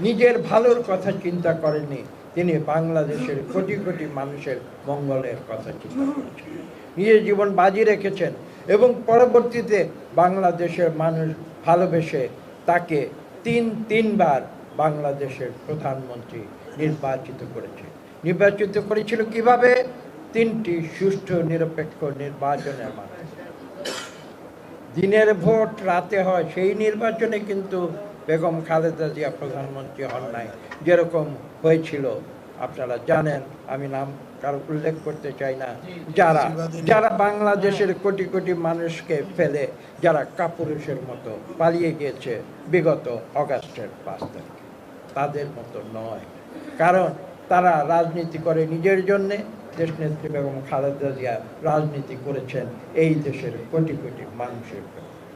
নিজের ভালোর কথা চিন্তা করেননি। তিনি বাংলাদেশের কোটি কোটি মানুষের মঙ্গলের কথা চিন্তা করেছেন। নিজের জীবন বাজি রেখেছেন এবং পরবর্তীতে বাংলাদেশের মানুষ ভালোবেসে তাকে তিন, তিনবার বাংলাদেশের প্রধানমন্ত্রী নির্বাচিত করেছে। নির্বাচিত করেছিল কীভাবে? তিনটি সুষ্ঠু, নিরপেক্ষ নির্বাচনের মাধ্যমে। দিনের ভোট রাতে হয়, সেই নির্বাচনে কিন্তু বেগম খালেদা জিয়া প্রধানমন্ত্রী হন নাই। যেরকম হয়েছিল, আপনারা জানেন, আমি নাম কারও উল্লেখ করতে চাই না। যারা যারা বাংলাদেশের কোটি কোটি মানুষকে ফেলে, যারা কাপুরুষের মতো পালিয়ে গিয়েছে বিগত অগাস্টের পাঁচ তারিখে। তাদের মতো নয়। কারণ তারা রাজনীতি করে নিজের জন্যে দেশনেত্রী বেগম খালেদা জিয়া রাজনীতি করেছেন এই দেশের কোটি কোটি মানুষের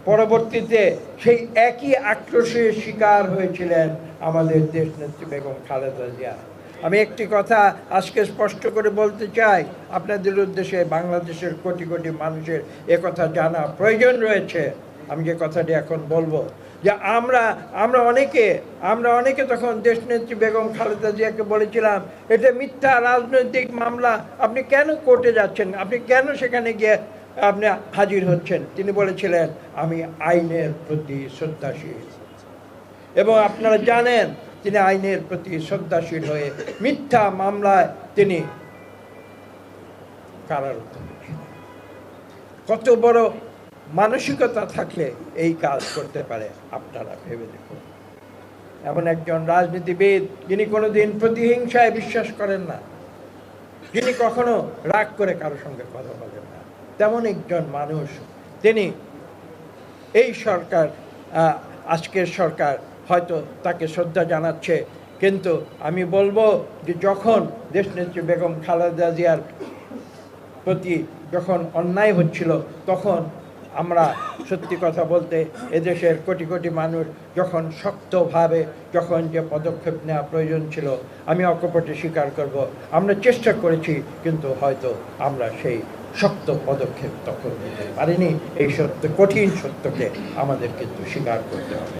পরবর্তীতে সেই একই আক্রোশের শিকার হয়েছিলেন আমাদের দেশনেত্রী বেগম খালেদা জিয়া। আমি একটি কথা আজকে স্পষ্ট করে বলতে চাই, আপনাদের উদ্দেশ্যে বাংলাদেশের কোটি কোটি মানুষের একথা জানা প্রয়োজন রয়েছে। আমি যে কথাটি এখন বলব যে আমরা আমরা অনেকে আমরা অনেকে তখন দেশনেত্রী বেগম খালেদা জিয়াকে বলেছিলাম, এটা মিথ্যা রাজনৈতিক মামলা, আপনি কেন কোর্টে যাচ্ছেন? আপনি কেন সেখানে গিয়ে আপনি হাজির হচ্ছেন? তিনি বলেছিলেন, আমি আইনের প্রতি শ্রদ্ধাশীল। এবং আপনারা জানেন, তিনি আইনের প্রতি শ্রদ্ধাশীল হয়ে মিথ্যা মামলায় তিনি কারারুদ্ধ কত বড় মানসিকতা থাকলে এই কাজ করতে পারে, আপনারা ভেবে দেখুন। এমন একজন রাজনীতিবিদ, যিনি কোনোদিন প্রতিহিংসায় বিশ্বাস করেন না, যিনি কখনো রাগ করে কারোর সঙ্গে কথা বলেন না। তেমন একজন মানুষ, তিনি এই সরকার আজকের সরকার হয়তো তাকে শ্রদ্ধা জানাচ্ছে, কিন্তু আমি বলব যে যখন দেশ দেশনেত্রী বেগম খালেদা জিয়ার প্রতি যখন অন্যায় হচ্ছিল, তখন আমরা সত্যি কথা বলতে এদেশের কোটি কোটি মানুষ যখন শক্তভাবে যখন যে পদক্ষেপ নেওয়া প্রয়োজন ছিল, আমি অকপটে স্বীকার করব। আমরা চেষ্টা করেছি, কিন্তু হয়তো আমরা সেই শক্ত পদক্ষেপ তখন নিতে পারিনি। এই সত্য, কঠিন সত্যকে আমাদের কিন্তু স্বীকার করতে হবে।